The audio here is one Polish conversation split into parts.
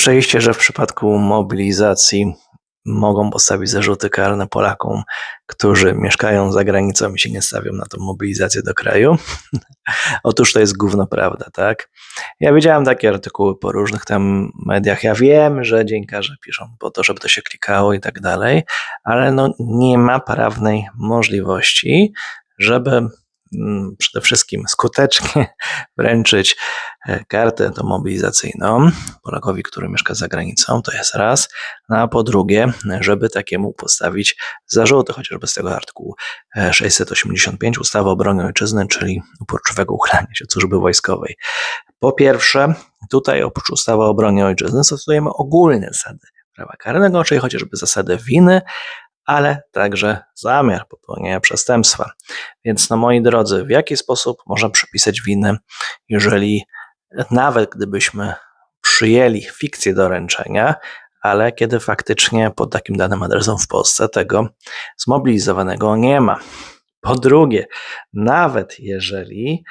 przejście, że w przypadku mobilizacji mogą postawić zarzuty karne Polakom, którzy mieszkają za granicą i się nie stawią na tą mobilizację do kraju. Otóż to jest gówno prawda, tak? Ja widziałem takie artykuły po różnych tam mediach. Ja wiem, że dziennikarze piszą po to, żeby to się klikało i tak dalej, ale no nie ma prawnej możliwości, żeby przede wszystkim skutecznie wręczyć e, kartę tą mobilizacyjną Polakowi, który mieszka za granicą, to jest raz, no a po drugie, żeby takiemu postawić zarzuty, chociażby z tego artykułu e, 685 ustawy o obronie ojczyzny, czyli uporczywego uchylania się od służby wojskowej. Po pierwsze, tutaj oprócz ustawy o obronie ojczyzny stosujemy ogólne zasady prawa karnego, czyli chociażby zasadę winy, ale także zamiar popełnienia przestępstwa. Więc no moi drodzy, w jaki sposób można przypisać winę, jeżeli nawet gdybyśmy przyjęli fikcję doręczenia, ale kiedy faktycznie pod takim danym adresem w Polsce tego zmobilizowanego nie ma. Po drugie, nawet jeżeli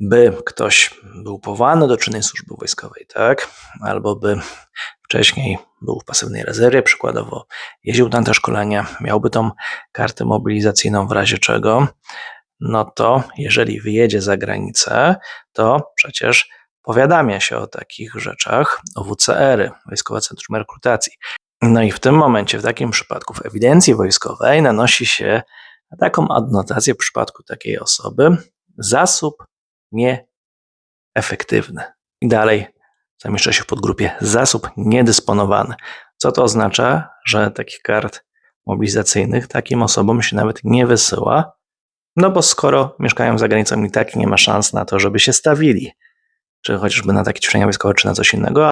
by ktoś był powołany do czynnej służby wojskowej, tak, albo by wcześniej był w pasywnej rezerwie, przykładowo jeździł na te szkolenia, miałby tą kartę mobilizacyjną w razie czego, no to jeżeli wyjedzie za granicę, to przecież powiadamia się o takich rzeczach, o WCR-y, Wojskowe Centrum Rekrutacji. No i w tym momencie, w takim przypadku, w ewidencji wojskowej nanosi się taką adnotację w przypadku takiej osoby zasób nieefektywny. I dalej zamieszcza się w podgrupie zasób niedysponowany. Co to oznacza? Że takich kart mobilizacyjnych takim osobom się nawet nie wysyła, no bo skoro mieszkają za granicą i tak nie ma szans na to, żeby się stawili, czy chociażby na takie ćwiczenia wojskowe, czy na coś innego,